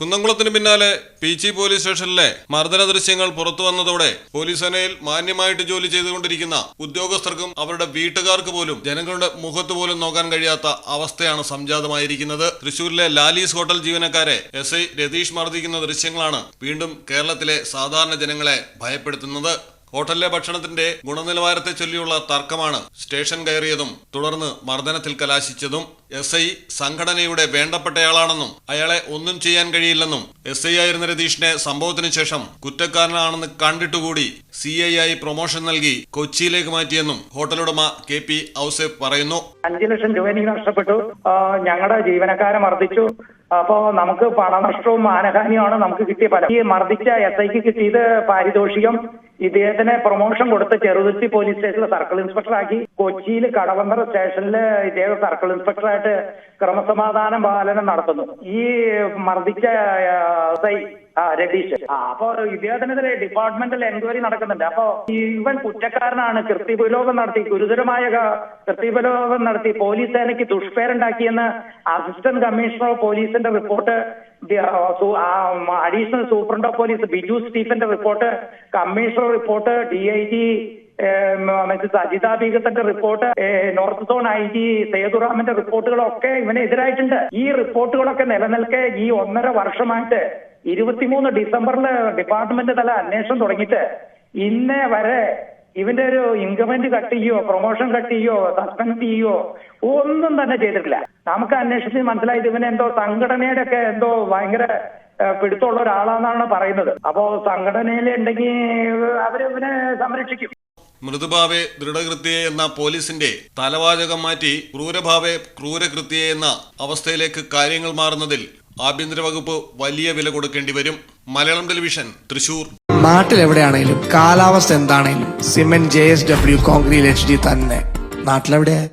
കുന്നംകുളത്തിന് പിന്നാലെ പീച്ചി പോലീസ് സ്റ്റേഷനിലെ മർദ്ദന ദൃശ്യങ്ങൾ പുറത്തു വന്നതോടെ പോലീസ് സേനയിൽ മാന്യമായിട്ട് ജോലി ചെയ്തുകൊണ്ടിരിക്കുന്ന ഉദ്യോഗസ്ഥർക്കും അവരുടെ വീട്ടുകാർക്ക് പോലും ജനങ്ങളുടെ മുഖത്ത് പോലും നോക്കാൻ കഴിയാത്ത അവസ്ഥയാണ് സംജാതമായിരിക്കുന്നത്. തൃശൂരിലെ ലാലീസ് ഹോട്ടൽ ജീവനക്കാരെ എസ് ഐ രതീഷ് മർദ്ദിക്കുന്ന ദൃശ്യങ്ങളാണ് വീണ്ടും കേരളത്തിലെ സാധാരണ ജനങ്ങളെ ഭയപ്പെടുത്തുന്നത്. ഹോട്ടലിലെ ഭക്ഷണത്തിന്റെ ഗുണനിലവാരത്തെ ചൊല്ലിയുള്ള തർക്കമാണ് സ്റ്റേഷൻ കയറിയതും തുടർന്ന് മർദ്ദനത്തിൽ കലാശിച്ചതും. എസ് ഐ സംഘടനയുടെ വേണ്ടപ്പെട്ടയാളാണെന്നും അയാളെ ഒന്നും ചെയ്യാൻ കഴിയില്ലെന്നും എസ് ഐ ആയിരുന്ന രതീഷിനെ സംഭവത്തിന് ശേഷം കുറ്റക്കാരനാണെന്ന് കണ്ടിട്ടുകൂടി സി ഐ ആയി പ്രൊമോഷൻ നൽകി കൊച്ചിയിലേക്ക് മാറ്റിയെന്നും ഹോട്ടലുടമ കെ പി ഔസേഫ് പറയുന്നു. അഞ്ചു ലക്ഷം രൂപ എനിക്ക് നഷ്ടപ്പെട്ടു. ഞങ്ങളുടെ ജീവനക്കാരെ മർദ്ദിച്ചു. അപ്പോ നമുക്ക് പണനഷ്ടവും മാനഹാനിയുമാണ് നമുക്ക് കിട്ടിയ പല ഈ മർദ്ദിച്ച എസ് ഐക്ക് കിട്ടിയത് പാരിതോഷികം. ഇദ്ദേഹത്തിന് പ്രൊമോഷൻ കൊടുത്ത് ചെറുതുരുത്തി പോലീസ് സ്റ്റേഷനിലെ സർക്കിൾ ഇൻസ്പെക്ടർ ആക്കി കൊച്ചിയിൽ കടവന്തറ സ്റ്റേഷനിൽ ഇദ്ദേഹം സർക്കിൾ ഇൻസ്പെക്ടറായിട്ട് ക്രമസമാധാന പാലനം നടത്തുന്നു. ഈ മർദ്ദിച്ച രതീഷ്. അപ്പൊ ഇദ്ദേഹത്തിനെതിരെ ഡിപ്പാർട്ട്മെന്റൽ എൻക്വയറി നടക്കുന്നുണ്ട്. അപ്പൊ ഇവൻ കുറ്റക്കാരനാണ് കൃത്യപുലോകം നടത്തി ഗുരുതരമായ കൃത്യപുലോകം നടത്തി പോലീസ് സേനയ്ക്ക് ദുഷ്പേരുണ്ടാക്കിയെന്ന് അസിസ്റ്റന്റ് കമ്മീഷണർ ഓഫ് പോലീസിന്റെ report additional superintendent of police Biju സ്റ്റീഫന്റെ report commissioner report D I G Ajitha ബീഗത്തിന്റെ report north zone I G സേതുറാമിന്റെ റിപ്പോർട്ടുകളൊക്കെ ഇവനെതിരായിട്ടുണ്ട് ഈ റിപ്പോർട്ടുകളൊക്കെ നിലനിൽക്കെ ഈ ഒന്നര വർഷമായിട്ട് ഇരുപത്തിമൂന്ന് ഡിസംബറിൽ ഡിപ്പാർട്ട്മെന്റ് തല അന്വേഷണം തുടങ്ങിയിട്ട് ഇന്നേ വരെ ഇവന്റെ ഒരു ഇൻക്രിമെന്റ് കട്ട് ചെയ്യോ പ്രൊമോഷൻ കട്ട് ചെയ്യോ സസ്പെൻഡ് ചെയ്യോ ഒന്നും തന്നെ ചെയ്തിട്ടില്ല. നമുക്ക് അന്വേഷിച്ച് മനസ്സിലായത് ഇവനെ എന്തോ സംഘടനയുടെ ഒക്കെ എന്തോ ഭയങ്കര പിടുത്തമുള്ള ഒരാളാണെന്നാണ് പറയുന്നത്. അപ്പോ സംഘടനയിൽ ഉണ്ടെങ്കിൽ അവർ ഇവനെ സംരക്ഷിക്കും. മൃദുഭാവെ ദൃഢകൃത്യെ എന്ന പോലീസിന്റെ തലവാചകം മാറ്റി ക്രൂരഭാവെ ക്രൂരകൃത്യെ എന്ന അവസ്ഥയിലേക്ക് കാര്യങ്ങൾ മാറുന്നതിൽ ആഭ്യന്തര വകുപ്പ് വലിയ വില കൊടുക്കേണ്ടി വരും. മലയാളം ടെലിവിഷൻ തൃശൂർ. നാട്ടിൽ എവിടെയാണെങ്കിലും കാലാവസ്ഥ എന്താണെങ്കിലും cement J S W concrete H D തന്നെ. നാട്ടിലെവിടെയാ?